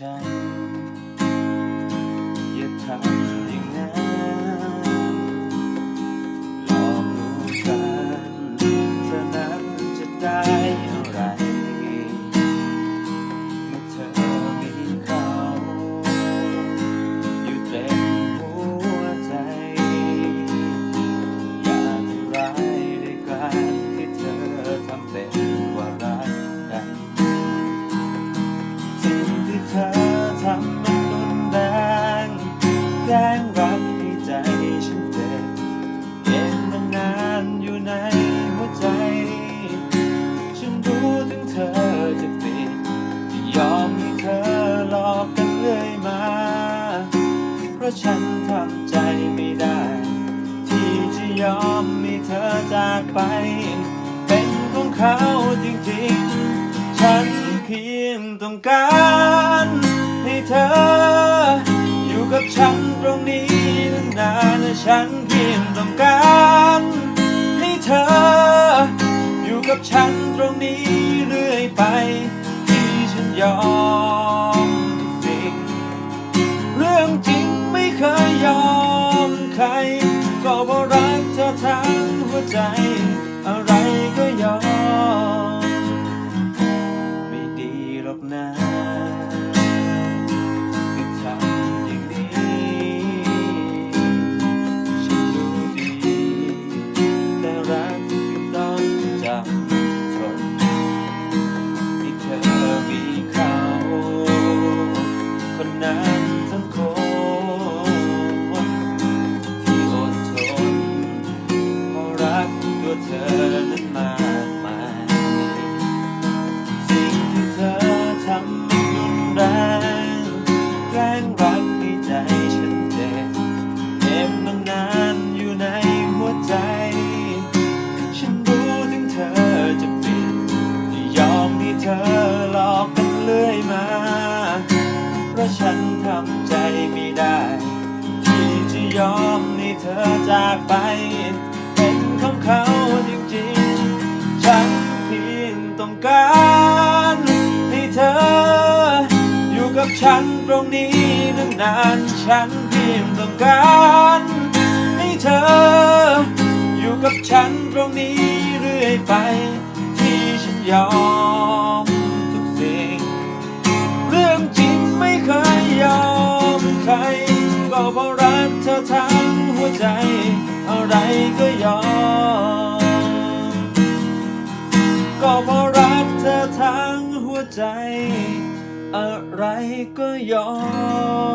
ฉั งรักให้ใจฉันเจ็บเก็บมานานอยู่ในหัวใจ ฉันรู้ถึงเธอจะปิดที่ยอมให้เธอหลอกกันเรื่อยมา เพราะฉันทำใจไม่ได้ ที่จะยอมให้เธอจากไป เป็นของเขาจริงๆ ฉันเพียงต้องการให้เธอ ฉันตรงนี้นานและฉันเพียงต้องการให้เธอ อยู่กับฉันตรงนี้เรื่อยไป ที่ฉันยอมทุกสิ่ง เรื่องจริงไม่เคยยอมใคร ก็เพราะรักเธอทั้งหัวใจ ตัวเธอนั้นมากมายสิ่งที่เธอทำมันรุนแรงแกล้งรักให้ใจฉันเจ็บเจ็บมานานอยู่ในหัวใจ ฉันรู้ถึงเธอจะปิดที่ยอมให้เธอหลอกกันเรื่อยมา เพราะฉันทำใจไม่ได้ ที่จะยอมให้เธอจากไป กับฉันตรงนี้นานๆฉันเพียงต้องการให้เธอ อยู่กับฉันตรงนี้เรื่อยไป ที่ฉันยอมทุกสิ่ง เรื่องจริงไม่เคยยอมใคร ก็เพราะรักเธอทั้งหัวใจ อะไรก็ยอม ก็เพราะรักเธอทั้งหัวใจ อะไรก็ยอม